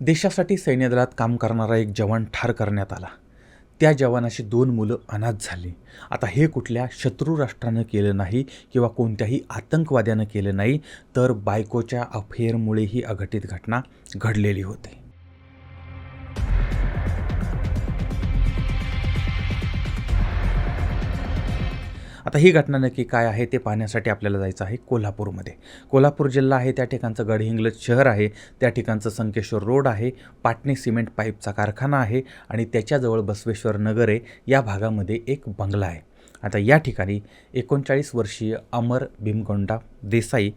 देशासाठी सैन्यदलात काम करणारा एक जवान ठार करण्यात आला. त्या जवानाची दोन मुलं अनाथ झाली. आता हे कुठल्या शत्रू राष्ट्रानं केलं नाही किंवा कोणत्याही आतंकवाद्यानं केलं नाही तर बायकोच्या अफेअरमुळे ही अघटित घटना घडलेली होती. आता ही घटना नक्की काय आहे ते पाहण्यासाठी आपल्याला जायचं आहे कोल्हापूरमध्ये. कोल्हापूर जिल्हा आहे त्या ठिकाणचं गडहिंग्लज शहर आहे त्या ठिकाणचं संकेश्वर रोड आहे पाटणे सिमेंट पाईपचा कारखाना आहे आणि त्याच्याजवळ बसवेश्वर नगर आहे या भागामध्ये एक बंगला आहे. आता या ठिकाणी एकोणचाळीस वर्षीय अमर भीमगोंडा देसाई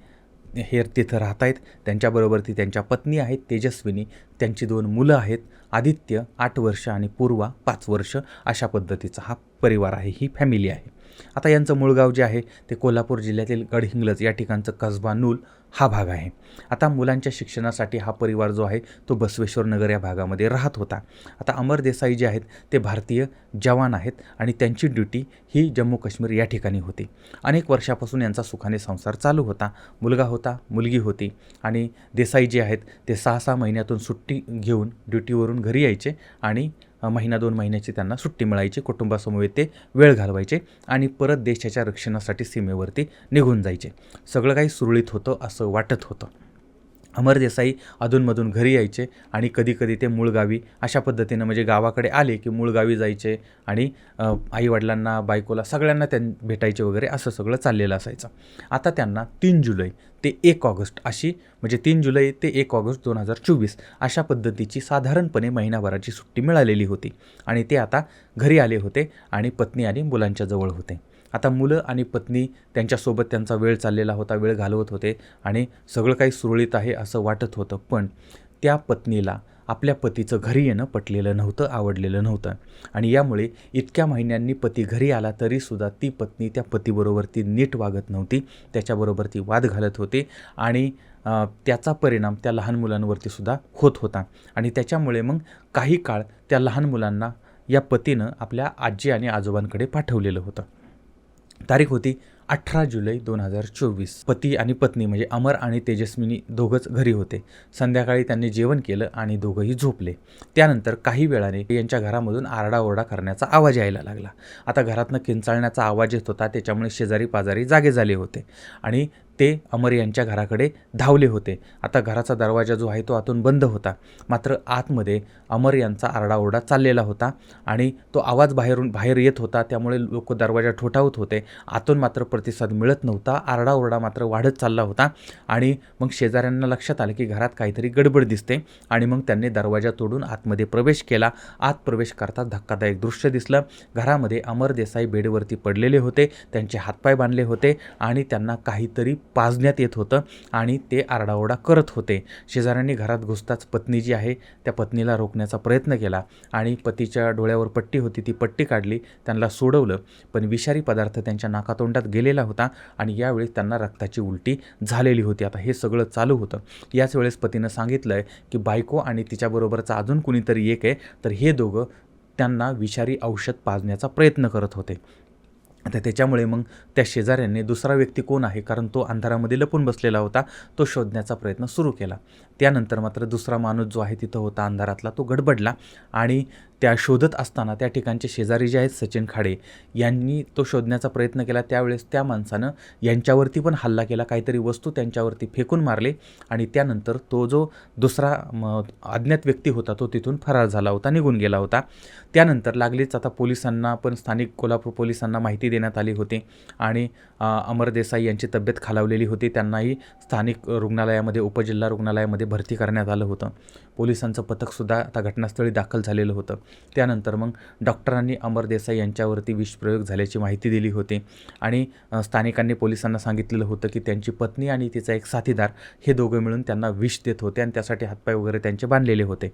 हे तिथं राहत आहेत त्यांच्याबरोबर ती त्यांच्या पत्नी आहेत तेजस्विनी. त्यांची दोन मुलं आहेत आदित्य आठ वर्ष आणि पूर्वा पाच वर्ष. अशा पद्धतीचा हा परिवार आहे ही फॅमिली आहे. आता यांचं मूळ गाव जे आहे ते कोल्हापूर जिल्ह्यातील गडहिंग्लज या ठिकाणचं कसबा नूल हा भाग आहे. आता मुलांच्या शिक्षणासाठी हा परिवार जो आहे तो बसवेश्वर नगर या भागामध्ये राहत होता. आता अमर देसाई जे आहेत ते भारतीय जवान आहेत आणि त्यांची ड्युटी ही जम्मू काश्मीर या ठिकाणी होती. अनेक वर्षापासून यांचा सुखाने संसार चालू होता. मुलगा होता मुलगी होती आणि देसाई जे आहेत ते सहा सहा महिन्यातून सुट्टी घेऊन ड्युटीवरून घरी यायचे आणि महिना दोन महिन्याची त्यांना सुट्टी मिळायची कुटुंबासमवेत ते वेळ घालवायचे आणि परत देशाच्या रक्षणासाठी सीमेवरती निघून जायचे. सगळं काही सुरळीत होतं असं वाटत होतं. अमर देसाई अधूनमधून घरी यायचे आणि कधीकधी ते मूळगावी अशा पद्धतीनं म्हणजे गावाकडे आले की मूळगावी जायचे आणि आईवडिलांना बायकोला सगळ्यांना त्यां भेटायचे वगैरे असं सगळं चाललेलं असायचं. आता त्यांना तीन जुलै ते एक ऑगस्ट अशी म्हणजे तीन जुलै ते एक ऑगस्ट दोन हजार चोवीस अशा पद्धतीची साधारणपणे महिनाभराची सुट्टी मिळालेली होती. आणि ते आता घरी आले होते आणि पत्नी आणि मुलांच्या जवळ होते. आता मुलं आणि पत्नी त्यांच्यासोबत त्यांचा वेळ चाललेला होता वेळ घालवत होते आणि सगळं काही सुरळीत आहे असं वाटत होतं. पण त्या पत्नीला आपल्या पतीचं घरी येणं पटलेलं नव्हतं आवडलेलं नव्हतं. आणि यामुळे इतक्या महिन्यांनी पती घरी आला तरीसुद्धा ती पत्नी त्या पतीबरोबर ती नीट वागत नव्हती त्याच्याबरोबर ती वाद घालत होती आणि त्याचा परिणाम त्या लहान मुलांवरती सुद्धा होत होता. आणि त्याच्यामुळे मग काही काळ त्या लहान मुलांना या पतीनं आपल्या आजी आणि आजोबांकडे पाठवलेलं होतं. तारीख होती अठरा जुलै दोन हजार चोवीस. पती आणि पत्नी म्हणजे अमर आणि तेजस्विनी दोघंच घरी होते. संध्याकाळी त्यांनी जेवण केलं आणि दोघंही झोपले. त्यानंतर काही वेळाने यांच्या घरामधून आरडाओरडा करण्याचा आवाज यायला लागला. आता घरातनं किंचाळण्याचा आवाज येत होता त्याच्यामुळे शेजारी पाजारी जागे झाले होते. आणि ते अमर यांच्या घराकडे धावले होते. आता घराचा दरवाजा जो आहे तो आतून बंद होता. मात्र आतमध्ये अमर यांचा आरडाओरडा चाललेला होता आणि तो आवाज बाहेरून बाहेर येत होता. त्यामुळे लोक दरवाजा ठोठावत होते. आतून मात्र प्रतिसाद मिळत नव्हता. आरडाओरडा मात्र वाढत चालला होता आणि मग शेजाऱ्यांना लक्षात आलं की घरात काहीतरी गडबड दिसते आणि मग त्यांनी दरवाजा तोडून आतमध्ये प्रवेश केला. आत प्रवेश करता धक्कादायक दृश्य दिसलं. घरामध्ये अमर देसाई बेडवरती पडलेले होते. त्यांचे हातपाय बांधले होते आणि त्यांना काहीतरी पाजण्यात येत होतं आणि ते आरडाओरडा करत होते. शेजाऱ्यांनी घरात घुसताच पत्नी जी आहे त्या पत्नीला रोखण्याचा प्रयत्न केला आणि पतीच्या डोळ्यावर पट्टी होती ती पट्टी काढली त्यांना सोडवलं. पण विषारी पदार्थ त्यांच्या नाकातोंडात गेलेला होता आणि यावेळी त्यांना रक्ताची उलटी झालेली होती. आता हे सगळं चालू होतं. याच वेळेस पतीनं सांगितलं आहे की बायको आणि तिच्याबरोबरचा अजून कुणीतरी एक आहे तर हे दोघं त्यांना विषारी औषध पाजण्याचा प्रयत्न करत होते. आता त्याच्यामुळे मग त्या शेजाऱ्यांनी दुसरा व्यक्ती कोण आहे? कारण तो अंधारामध्ये लपून बसलेला होता तो शोधण्याचा प्रयत्न सुरू केला. त्यानंतर मात्र दुसरा माणूस जो आहे तिथं होता अंधारातला तो गडबडला आणि त्या शोधत असताना त्या ठिकाणचे शेजारी जे आहेत सचिन खाडे यांनी तो शोधण्याचा प्रयत्न केला. त्यावेळेस त्या माणसानं यांच्यावरती पण हल्ला केला. काहीतरी वस्तू त्यांच्यावरती फेकून मारले आणि त्यानंतर तो जो दुसरा अज्ञात व्यक्ती होता तो तिथून फरार झाला होता निघून गेला होता. त्यानंतर लागलीच आता पोलिसांना पण स्थानिक कोल्हापूर पोलिसांना माहिती देण्यात आली होती आणि अमर देसाई यांची तब्येत खालावलेली होती. त्यांनाही स्थानिक रुग्णालयामध्ये उपजिल्हा रुग्णालयामध्ये भरती करण्यात आलं होतं. पोलिसांचं पथकसुद्धा आता घटनास्थळी दाखल झालेलं होतं. त्यानंतर मग डॉक्टरांनी अमर देसाई यांच्यावरती विषप्रयोग झाल्याची माहिती दिली होती आणि स्थानिकांनी पोलिसांना सांगितलेलं होतं की त्यांची पत्नी आणि तिचा एक साथीदार हे दोघं मिळून त्यांना विष देत होते आणि त्यासाठी हातपाय वगैरे त्यांचे बांधलेले होते.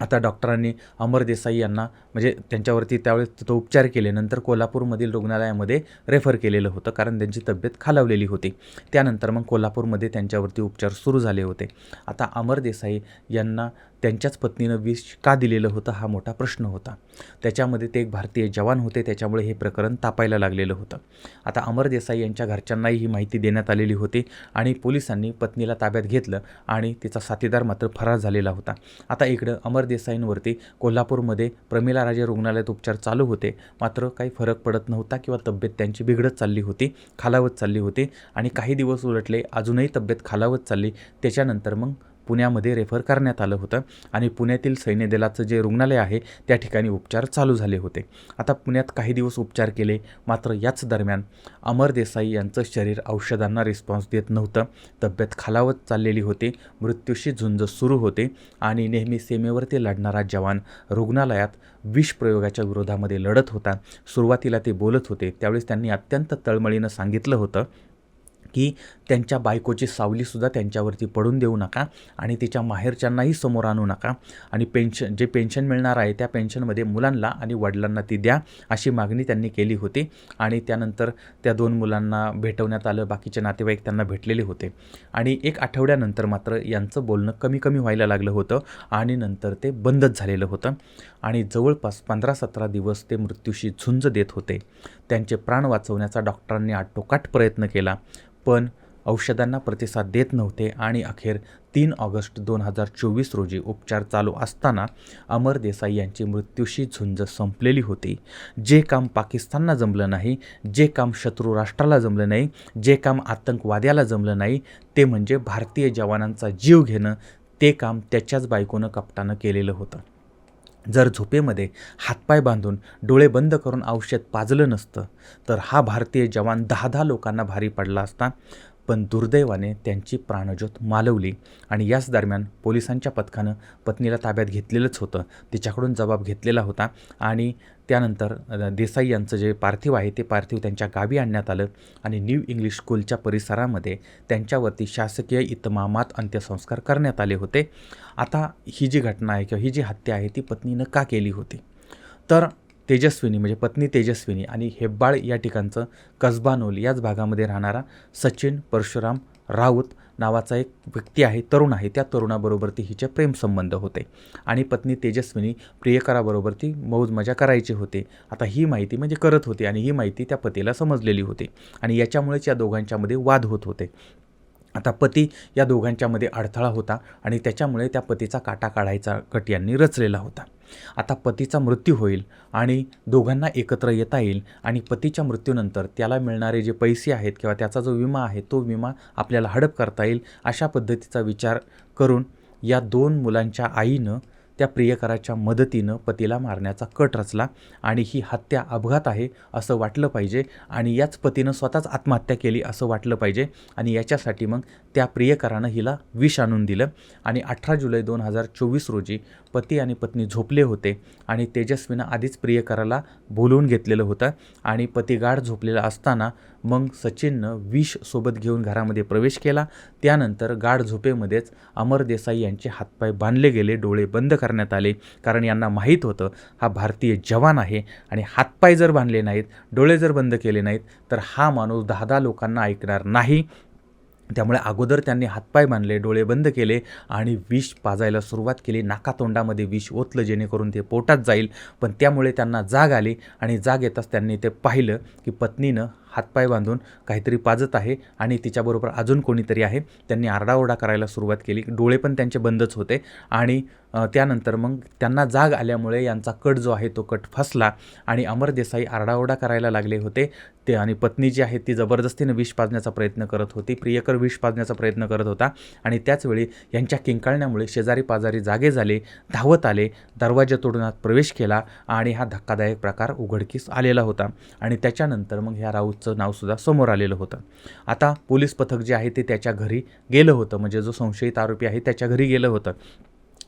आता डॉक्टरांनी अमर देसाई यांना म्हणजे त्यांच्यावरती त्यावेळेस तिथं उपचार केले नंतर कोल्हापूरमधील रुग्णालयामध्ये रेफर केलेलं होतं कारण त्यांची तब्येत खालावलेली होती. त्यानंतर मग कोल्हापूरमध्ये त्यांच्यावरती उपचार सुरू झाले होते. आता अमर देसाई यांना त्यांच्याच पत्नीनं विष का दिलेलं होतं हा मोठा प्रश्न होता. त्याच्यामध्ये ते एक भारतीय जवान होते त्याच्यामुळे हे प्रकरण तापायला लागलेलं होतं. आता अमर देसाई यांच्या घरच्यांनाही ही माहिती देण्यात आलेली होती आणि पोलिसांनी पत्नीला ताब्यात घेतलं आणि तिचा साथीदार मात्र फरार झालेला होता. आता इकडं अमर देसाईंवरती कोल्हापूरमध्ये प्रमिला राजे रुग्णालयात उपचार चालू होते. मात्र काही फरक पडत नव्हता किंवा तब्येत त्यांची बिघडत चालली होती खालावत चालली होती आणि काही दिवस उलटले अजूनही तब्येत खालावत चालली. त्याच्यानंतर मग पुण्यामध्ये रेफर करण्यात आलं होतं आणि पुण्यातील सैन्य दलाचं जे रुग्णालय आहे त्या ठिकाणी उपचार चालू झाले होते. आता पुण्यात काही दिवस उपचार केले मात्र याच दरम्यान अमर देसाई यांचं शरीर औषधांना रिस्पॉन्स देत नव्हतं. तब्येत खालावत चाललेली होती मृत्यूशी झुंज सुरू होते आणि नेहमी सीमेवरती लढणारा जवान रुग्णालयात विष प्रयोगाच्या विरोधामध्ये लढत होता. सुरुवातीला ते बोलत होते त्यावेळेस त्यांनी अत्यंत तळमळीनं सांगितलं होतं की त्यांच्या बायकोची सावलीसुद्धा त्यांच्यावरती पडून देऊ नका आणि तिच्या माहेरच्यांनाही समोर आणू नका. आणि पेन्शन जे पेन्शन मिळणार आहे त्या पेन्शनमध्ये मुलांना आणि वडिलांना ती द्या अशी मागणी त्यांनी केली होती. आणि त्यानंतर त्या दोन मुलांना भेटवण्यात आलं बाकीचे नातेवाईक त्यांना भेटलेले होते. आणि एक आठवड्यानंतर मात्र यांचं बोलणं कमी कमी व्हायला लागलं होतं आणि नंतर ते बंदच झालेलं होतं. आणि जवळपास पंधरा सतरा दिवस ते मृत्यूशी झुंज देत होते. त्यांचे प्राण वाचवण्याचा डॉक्टरांनी आटोकाट प्रयत्न केला पण औषधांना प्रतिसाद देत नव्हते आणि अखेर तीन ऑगस्ट दोन हजार चोवीस रोजी उपचार चालू असताना अमर देसाई यांची मृत्यूशी झुंज संपलेली होती. जे काम पाकिस्तानला जमलं नाही जे काम शत्रू राष्ट्राला जमलं नाही जे काम आतंकवाद्याला जमलं नाही ते म्हणजे भारतीय जवानांचा जीव घेणं ते काम त्याच्याच बायकोनं कपटानं केलेलं होतं. जर झोपेमध्ये हातपाय बांधून डोळे बंद करून औषध पाजलं नसतं तर हा भारतीय जवान दहा दहा लोकांना भारी पडला असता. पण दुर्दैवाने त्यांची प्राणज्योत मालवली आणि याच दरम्यान पोलिसांच्या पथकानं पत्नीला ताब्यात घेतलेलंच होतं. तिच्याकडून जबाब घेतलेला होता आणि त्यानंतर देसाई यांचं जे पार्थिव आहे ते पार्थिव त्यांच्या गावी आणण्यात आलं आणि न्यू इंग्लिश स्कूलच्या परिसरामध्ये त्यांच्यावरती शासकीय इतमामात अंत्यसंस्कार करण्यात आले होते. आता ही जी घटना आहे किंवा ही जी हत्या आहे ती पत्नीनं का केली होती? तर तेजस्विनी म्हणजे पत्नी तेजस्विनी आणि हेब्बाळ या ठिकाणचं कसबानोल याच भागामध्ये राहणारा सचिन परशुराम राऊत नावाचा एक व्यक्ती आहे तरुण आहे. त्या तरुणाबरोबर ती हिचे प्रेमसंबंध होते आणि पत्नी तेजस्विनी प्रियकराबरोबर ती मौज मजा करायची होते. आता ही माहिती म्हणजे करत होती आणि ही माहिती त्या पतीला समजलेली होती आणि याच्यामुळेच या दोघांच्यामध्ये वाद होत होते. आता पती या दोघांच्यामध्ये अडथळा होता आणि त्याच्यामुळे त्या पतीचा काटा काढायचा कट यांनी रचलेला होता. आता पतीचा मृत्यू होईल आणि दोघांना एकत्र येता येईल आणि पतीच्या मृत्यूनंतर त्याला मिळणारे जे पैसे आहेत किंवा त्याचा जो विमा आहे तो विमा आपल्याला हडप करता येईल अशा पद्धतीचा विचार करून या दोन मुलांच्या आईनं त्या प्रियकराच्या मदतीनं पतीला मारण्याचा कट रचला आणि ही हत्या अपघात आहे असं वाटलं पाहिजे आणि याच पतीनं स्वतःच आत्महत्या केली असं वाटलं पाहिजे आणि याच्यासाठी मग त्या प्रियकरानं हिला विष आणून दिलं आणि अठरा जुलै दोन हजार चोवीस रोजी पती आणि पत्नी झोपले होते आणि तेजस्वीनं आधीच प्रियकराला बोलवून घेतलेलं होतं आणि पती गाढ झोपलेला असताना मग सचिननं विष सोबत घेऊन घरामध्ये प्रवेश केला. त्यानंतर गाढ झोपेमध्येच अमर देसाई यांचे हातपाय बांधले गेले डोळे बंद करण्यात आले. कारण यांना माहीत होतं हा भारतीय जवान आहे आणि हातपाय जर बांधले नाहीत डोळे जर बंद केले नाहीत तर हा माणूस दहा दहा लोकांना ऐकणार नाही. त्यामुळे अगोदर त्यांनी हातपाय बांधले डोळे बंद केले आणि विष पाजायला सुरुवात केली. नाकातोंडामध्ये विष ओतलं जेणेकरून ते पोटात जाईल. पण त्यामुळे त्यांना जाग आली आणि जाग येताच त्यांनी ते पाहिलं की पत्नीनं हातपाय बांधून काहीतरी पाजत आहे आणि तिच्याबरोबर अजून कोणीतरी आहे. त्यांनी आरडाओरडा करायला सुरुवात केली. डोळे पण त्यांचे बंदच होते आणि त्यानंतर मग त्यांना जाग आल्यामुळे यांचा कट जो आहे तो कट फसला आणि अमर देसाई आरडाओरडा करायला लागले होते. ते आणि पत्नी जी आहे ती जबरदस्तीनं विष पाजण्याचा प्रयत्न करत होती. प्रियकर विष पाजण्याचा प्रयत्न करत होता आणि त्याचवेळी यांच्या किंकाळण्यामुळे शेजारी पाजारी जागे झाले धावत आले दरवाजा तोडून आत प्रवेश केला आणि हा धक्कादायक प्रकार उघडकीस आलेला होता आणि त्याच्यानंतर मग ह्या राऊतचं नावसुद्धा समोर आलेलं होतं. आता पोलीस पथक जे आहे ते त्याच्या घरी गेलं होतं. म्हणजे जो संशयित आरोपी आहे त्याच्या घरी गेलं होतं.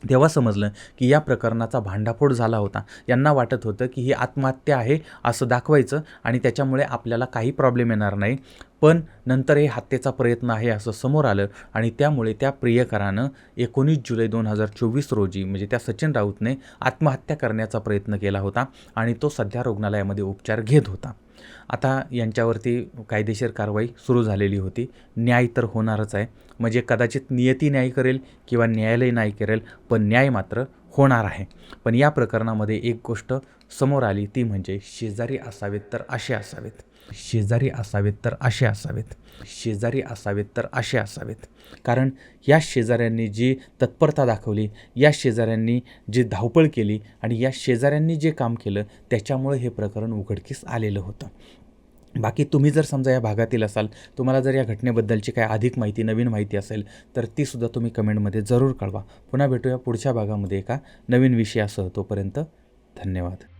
तेव्हा समजलं की या प्रकरणाचा भांडाफोड झाला होता. यांना वाटत होतं की ही आत्महत्या आहे असं दाखवायचं आणि त्याच्यामुळे आपल्याला काही प्रॉब्लेम येणार नाही. पण नंतर हे हत्येचा प्रयत्न आहे असं समोर आलं आणि त्यामुळे त्या प्रियकरानं एकोणीस जुलै दोन हजार चोवीस रोजी म्हणजे त्या सचिन राऊतने आत्महत्या करण्याचा प्रयत्न केला होता आणि तो सध्या रुग्णालयामध्ये उपचार घेत होता. आता यांच्यावरती कायदेशीर कारवाई सुरू झालेली होती. न्याय तर होणारच आहे. म्हणजे कदाचित नियती न्याय करेल किंवा न्यायालय न्याय करेल पण न्याय मात्र होणार आहे. पण या प्रकरणामध्ये एक गोष्ट समोर आली ती म्हणजे शेजारी असावेत तर असे असावेत. शेजारी असावेत तर असे असावेत. शेजारी असावेत तर असे असावेत. कारण या शेजाऱ्यांनी जी तत्परता दाखवली या शेजाऱ्यांनी जी धावपळ केली आणि या शेजाऱ्यांनी जे काम केलं त्याच्यामुळे हे प्रकरण उघडकीस आलेलं होतं. बाकी तुम्ही जर समजा या भागातील असाल तुम्हाला जर या घटनेबद्दलची काय अधिक माहिती नवीन माहिती असेल तर तीसुद्धा तुम्ही कमेंटमध्ये जरूर कळवा. पुन्हा भेटूया पुढच्या भागामध्ये एका नवीन विषयासह तोपर्यंत धन्यवाद.